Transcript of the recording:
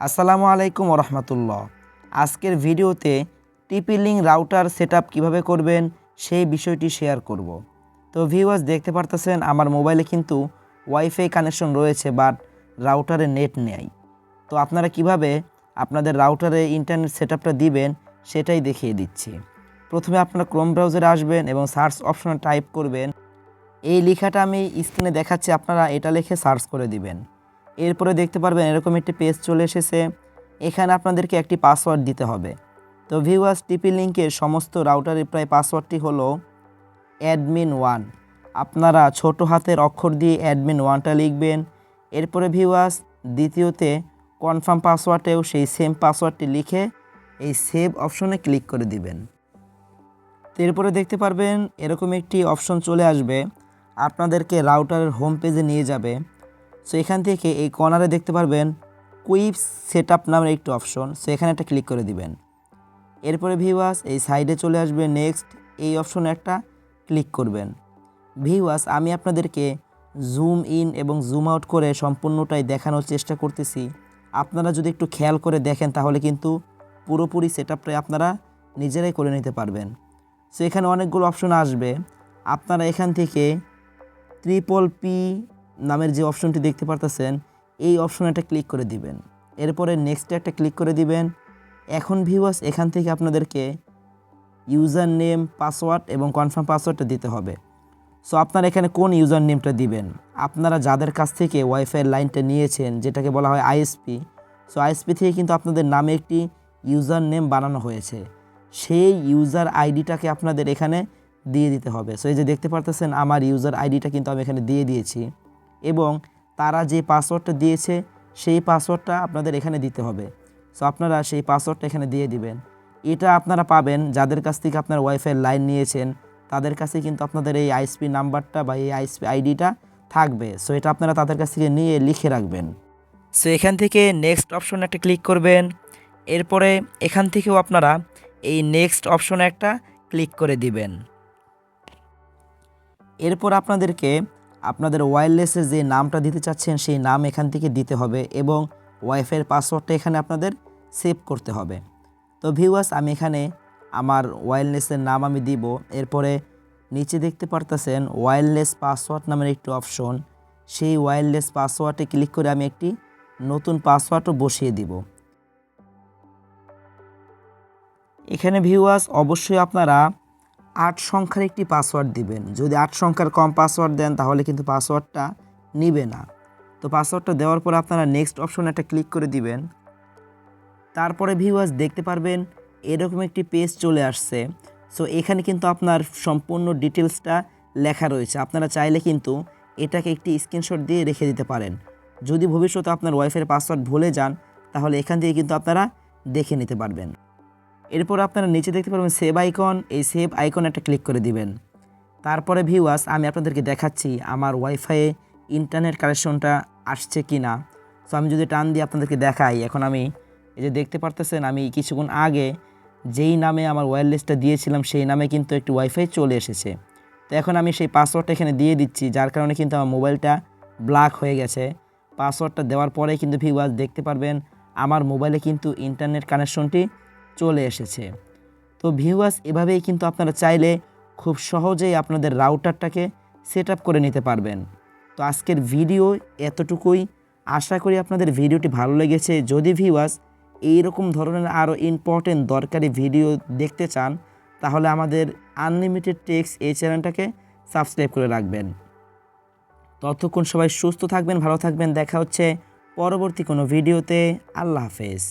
আসসালামু আলাইকুম রহমতুল্লাহ আজকের ভিডিওতে টিপি লিঙ্ক রাউটার সেট কীভাবে করবেন সেই বিষয়টি শেয়ার করব। তো ভিউয়ার্স, দেখতে পারতেছেন আমার মোবাইলে কিন্তু ওয়াইফাই কানেকশন রয়েছে, বাট রাউটারে নেট নেই। তো আপনারা কীভাবে আপনাদের রাউটারে ইন্টারনেট সেট দিবেন সেটাই দেখিয়ে দিচ্ছি। প্রথমে আপনারা ক্রোম ব্রাউজারে আসবেন এবং সার্চ অপশনে টাইপ করবেন। এই লেখাটা আমি স্ক্রিনে দেখাচ্ছি, আপনারা এটা লিখে সার্চ করে দিবেন। এরপরে দেখতে পারবেন এরকম একটি পেজ চলে এসেছে। এখানে আপনাদেরকে একটি পাসওয়ার্ড দিতে হবে। তো ভিউয়ার্স টিপি লিঙ্কের সমস্ত রাউটারের প্রায় পাসওয়ার্ডটি হলো অ্যাডমিন ওয়ান আপনারা ছোট হাতের অক্ষর দিয়ে অ্যাডমিন ওয়ানটা লিখবেন। এরপরে ভিউয়ার্স দ্বিতীয়তে কনফার্ম পাসওয়ার্ডেও সেই সেম পাসওয়ার্ডটি লিখে এই সেভ অপশনে ক্লিক করে দিবেন। এরপরে দেখতে পারবেন এরকম একটি অপশন চলে আসবে। আপনাদেরকে রাউটারের হোম পেজে নিয়ে যাবে। সো এখান থেকে এই কর্নারে দেখতে পারবেন কুইপ সেট আপ নামের একটি অপশন সো এখানে একটা ক্লিক করে দিবেন। এরপরে ভিওয়াস এই সাইডে চলে আসবে নেক্সট এই অপশনে একটা ক্লিক করবেন। ভিওয়াস আমি আপনাদেরকে জুম ইন এবং জুম আউট করে সম্পূর্ণটাই দেখানোর চেষ্টা করতেছি। আপনারা যদি একটু খেয়াল করে দেখেন, তাহলে কিন্তু পুরোপুরি সেট আপনারা নিজেরাই করে নিতে পারবেন। সো এখানে অনেকগুলো অপশন আসবে। আপনারা এখান থেকে ট্রিপল পি নামের যে অপশনটি দেখতে পারতেছেন, এই অপশনে একটা ক্লিক করে দিবেন। এরপরে নেক্সটে একটা ক্লিক করে দিবেন। এখন ভিউয়ার্স এখান থেকে আপনাদেরকে ইউজার নেম পাসওয়ার্ড এবং কনফার্ম পাসওয়ার্ডটা দিতে হবে। সো আপনারা এখানে কোন ইউজার নেমটা দিবেন? আপনারা যাদের কাছ থেকে ওয়াইফাইয়ের লাইনটা নিয়েছেন, যেটাকে বলা হয় আইএসপি সো আইএসপি থেকে কিন্তু আপনাদের নামে একটি ইউজার নেম বানানো হয়েছে। সেই ইউজার আইডিটাকে আপনাদের এখানে দিয়ে দিতে হবে। সো এই যে দেখতে পারতেছেন, আমার ইউজার আইডিটা কিন্তু আমি এখানে দিয়ে দিয়েছি। এবং তারা যে পাসওয়ার্ডটা দিয়েছে, সেই পাসওয়ার্ডটা আপনাদের এখানে দিতে হবে। সো আপনারা সেই পাসওয়ার্ডটা এখানে দিয়ে দিবেন। এটা আপনারা পাবেন যাদের কাছ থেকে আপনার ওয়াইফাই লাইন নিয়েছেন, তাদের কাছে কিন্তু আপনাদের এই আইএসপি নাম্বারটা বা এই আইএসপি আইডিটা থাকবে। সো এটা আপনারা তাদের কাছ থেকে নিয়ে লিখে রাখবেন। সো এখান থেকে নেক্সট অপশন একটা ক্লিক করবেন। এরপরে এখান থেকেও আপনারা এই নেক্সট অপশনে একটা ক্লিক করে দিবেন। এরপর আপনাদেরকে আপনাদের ওয়্যারলেসে যে নামটা দিতে চাচ্ছেন, সেই নাম এখান থেকে দিতে হবে এবং ওয়াইফাইয়ের পাসওয়ার্ডটা এখানে আপনাদের সেভ করতে হবে। তো ভিউয়ার্স আমি এখানে আমার ওয়্যারলেসের নাম আমি দিব। এরপরে নিচে দেখতে পারতেছেন ওয়্যারলেস পাসওয়ার্ড নামের একটি অপশন সেই ওয়্যারলেস পাসওয়ার্ডে ক্লিক করে আমি একটি নতুন পাসওয়ার্ডও বসিয়ে দিব। এখানে ভিউয়ার্স অবশ্যই আপনারা আট সংখ্যার একটি পাসওয়ার্ড দিবেন। যদি আট সংখ্যার কম পাসওয়ার্ড দেন, তাহলে কিন্তু পাসওয়ার্ডটা নিবে না। তো পাসওয়ার্ডটা দেওয়ার পর আপনারা নেক্সট অপশনে একটা ক্লিক করে দিবেন। তারপরে ভিউয়ার্স দেখতে পারবেন, এরকম একটি পেজ চলে আসছে। সো এখানে কিন্তু আপনার সম্পূর্ণ ডিটেলসটা লেখা রয়েছে। আপনারা চাইলে কিন্তু এটাকে একটি স্ক্রিনশট দিয়ে রেখে দিতে পারেন। যদি ভবিষ্যতে আপনার ওয়াইফাইয়ের পাসওয়ার্ড ভুলে যান, তাহলে এখান থেকে কিন্তু আপনারা দেখে নিতে পারবেন। এরপর আপনারা নিচে দেখতে পারবেন সেভ আইকন এই সেভ আইকন একটা ক্লিক করে দিবেন। তারপরে ভিউয়ার্স আমি আপনাদেরকে দেখাচ্ছি আমার ওয়াইফাইয়ে ইন্টারনেট কানেকশনটা আসছে কি না সো আমি যদি টান দিয়ে আপনাদেরকে দেখাই, এখন আমি এই যে দেখতে পারতেছেন, আমি কিছুক্ষণ আগে যেই নামে আমার ওয়্যারলেসটা দিয়েছিলাম, সেই নামে কিন্তু একটি ওয়াইফাই চলে এসেছে। তো এখন আমি সেই পাসওয়ার্ডটা এখানে দিয়ে দিচ্ছি, যার কারণে কিন্তু আমার মোবাইলটা ব্ল্যাক হয়ে গেছে। পাসওয়ার্ডটা দেওয়ার পরে কিন্তু ভিউয়ার্স দেখতে পারবেন, আমার মোবাইলে কিন্তু ইন্টারনেট কানেকশনটি চলে এসেছে। তো ভিউয়ার্স এভাবেই কিন্তু আপনারা চাইলে খুব সহজেই আপনাদের রাউটারটাকে সেট করে নিতে পারবেন। তো আজকের ভিডিও এতটুকুই। আশা করি আপনাদের ভিডিওটি ভালো লেগেছে। যদি ভিউয়ার্স এইরকম ধরনের আরও ইম্পর্টেন্ট দরকারি ভিডিও দেখতে চান, তাহলে আমাদের আনলিমিটেড টেক্স এই চ্যানেলটাকে সাবস্ক্রাইব করে রাখবেন। ততক্ষণ সবাই সুস্থ থাকবেন, ভালো থাকবেন। দেখা হচ্ছে পরবর্তী কোনো ভিডিওতে আল্লাহ হাফেজ।